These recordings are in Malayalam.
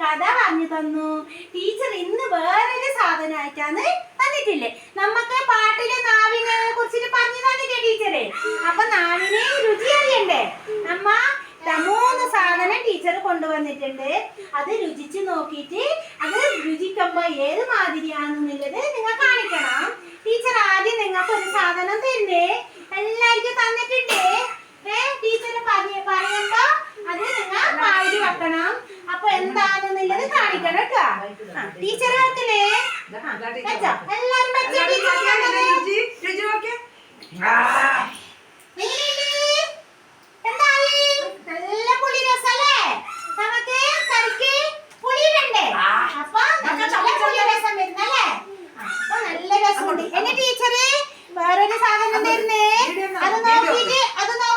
കഥ പറഞ്ഞു തന്നു. ടീച്ചർ ഇന്ന് വേറൊരു സാധനമായിട്ടാണ് തന്നിട്ടില്ലേ നമുക്ക് പാട്ടിലെ നാവിനെ കുറിച്ചിട്ട് പറഞ്ഞു തന്നില്ലേ ടീച്ചറെ? അപ്പൊ നാവിനെ രുചി അറിയണ്ടേ? നമ്മ മൂന്ന് സാധനം ടീച്ചർ കൊണ്ടുവന്നിട്ടുണ്ട്. അത് രുചിച്ച് നോക്കിയിട്ട് അത് രുചിക്കുമ്പോ ഏത് മാതിരിയാണെന്നുള്ളത് നിങ്ങൾ കാണിക്കണം ടീച്ചർ ആദ്യം നിങ്ങൾക്ക് ഒരു സാധനം തരുന്നേ എല്ലാവർക്കും തന്നിട്ടുണ്ടേ ഏ ടീച്ചർ പറഞ്ഞ പറയുമ്പോ അത് നിങ്ങൾ വായിൽ വെക്കണം അപ്പൊ എന്താണെന്നുള്ളത് കാണിക്കണം കേട്ടോ. ടീച്ചർ? എന്തായി? നല്ല പുളി രസല്ലേ? നമുക്ക് കറിക്ക് പുളി ഇടണ്ടേ? അപ്പൊ നല്ല പുളി രസം വരുന്നല്ലേ? അപ്പൊ നല്ല രസമുണ്ട് എന്റെ ടീച്ചറ് വേറൊരു സാധനം തരുന്നേ? അത് നോക്കിയിട്ട് അത് നോക്കുമ്പോ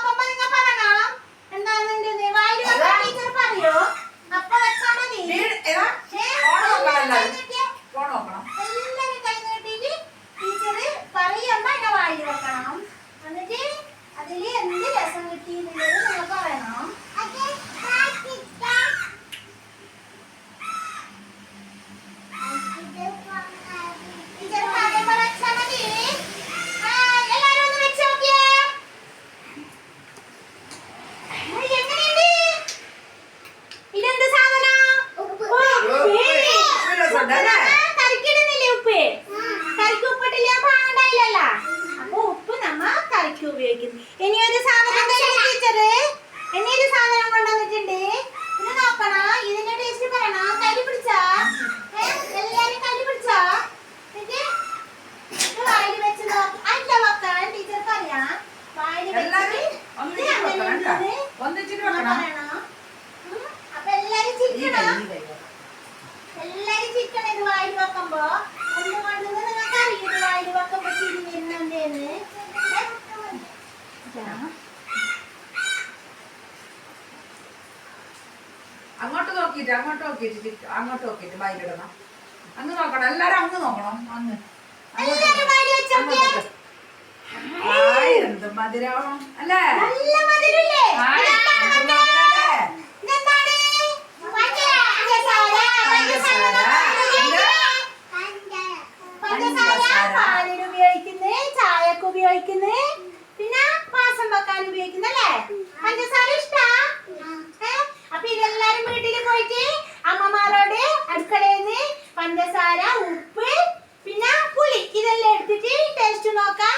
കറിക്കിടുന്നില്ലേ ഉപ്പ്? ഉപ്പ് നമ്മ കറിക്ക് ഉപയോഗിക്കുന്നു. ഇനി ഒരു സാധനം എന്തുകൊണ്ടെന്ന് നിങ്ങൾക്ക് അങ്ങോട്ട് നോക്കിയിട്ട് അങ്ങോട്ട് നോക്കിയിട്ട് അങ്ങോട്ട് നോക്കിയിട്ട് വായിലിടണം അങ്ങ് നോക്കണം. എല്ലാരും അങ്ങ് നോക്കണം. അങ്ങ്. എന്ത് മധുരം. അല്ലേ? ഉപയോഗിക്കുന്നത് പിന്നെ പാസം വെക്കാൻ ഉപയോഗിക്കുന്നത് അല്ലേ പഞ്ചസാര ഇഷ്ടാ? അപ്പൊ ഇതെല്ലാരും വീട്ടിൽ പോയിട്ട് അമ്മമാരോട് അടുക്കളയിൽ നിന്ന് പഞ്ചസാര ഉപ്പ് പിന്നെ പുളി. ഇതെല്ലാം എടുത്തിട്ട് ടേസ്റ്റ് നോക്കാൻ